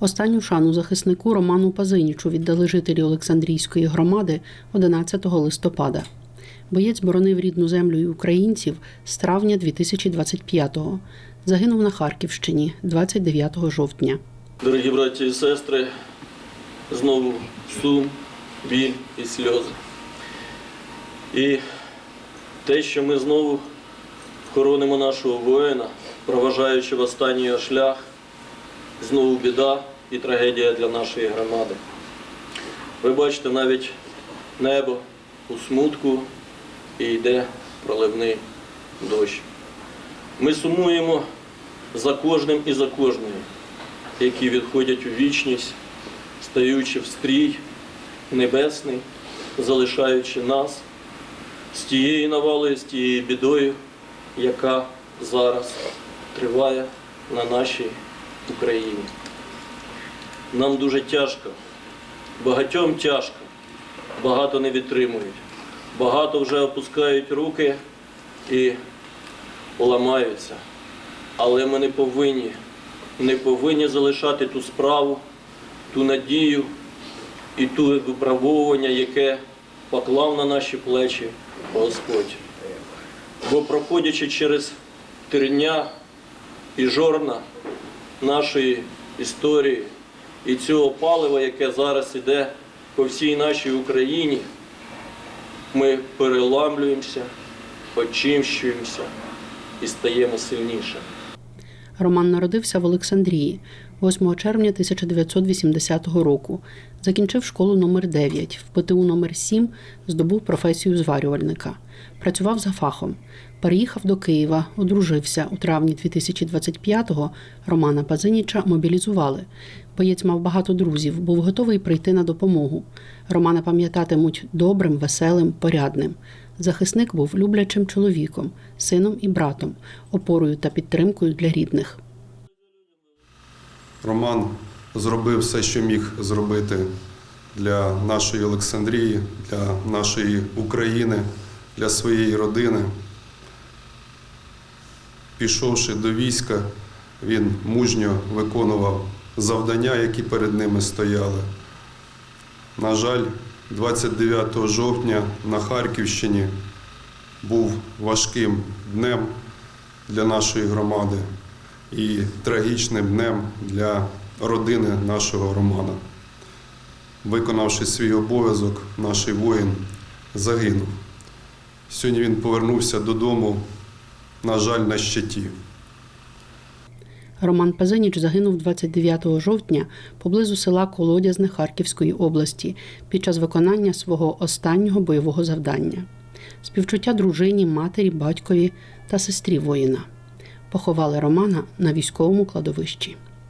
Останню шану захиснику Роману Пазинічу віддали жителі Олександрійської громади 11 листопада. Боєць боронив рідну землю і українців з травня 2025-го. Загинув на Харківщині 29 жовтня. Дорогі браті і сестри, знову сум, біль і сльози. І те, що ми знову хоронимо нашого воїна, проважаючи в останній шлях, знову біда і трагедія для нашої громади. Ви бачите навіть небо у смутку і йде проливний дощ. Ми сумуємо за кожним і за кожною, які відходять у вічність, стаючи в стрій небесний, залишаючи нас з тією навалою, з тією бідою, яка зараз триває на нашій Україні. Нам дуже тяжко, багатьом тяжко, багато не відтримують, багато вже опускають руки і ламаються. Але ми не повинні, не повинні залишати ту справу, ту надію і ту випробовування, яке поклав на наші плечі Господь. Бо проходячи через терня і жорна нашої історії і цього палива, яке зараз іде по всій нашій Україні, ми переламлюємося, очищуємося і стаємо сильніше. Роман народився в Олександрії 8 червня 1980 року. Закінчив школу номер 9 в ПТУ номер 7 здобув професію зварювальника. Працював за фахом. Переїхав до Києва, одружився. У травні 2025-го Романа Пазиніча мобілізували. Боєць мав багато друзів, був готовий прийти на допомогу. Романа пам'ятатимуть добрим, веселим, порядним. Захисник був люблячим чоловіком, сином і братом, опорою та підтримкою для рідних. Роман зробив все, що міг зробити для нашої Олександрії, для нашої України, для своєї родини. Пішовши до війська, він мужньо виконував завдання, які перед ними стояли. На жаль, 29 жовтня на Харківщині був важким днем для нашої громади і трагічним днем для родини нашого Романа. Виконавши свій обов'язок, наш воїн загинув. Сьогодні він повернувся додому, на жаль, на щиті. Роман Пазиніч загинув 29 жовтня поблизу села Колодязне Харківської області під час виконання свого останнього бойового завдання. Співчуття дружині, матері, батькові та сестрі воїна. Поховали Романа на військовому кладовищі.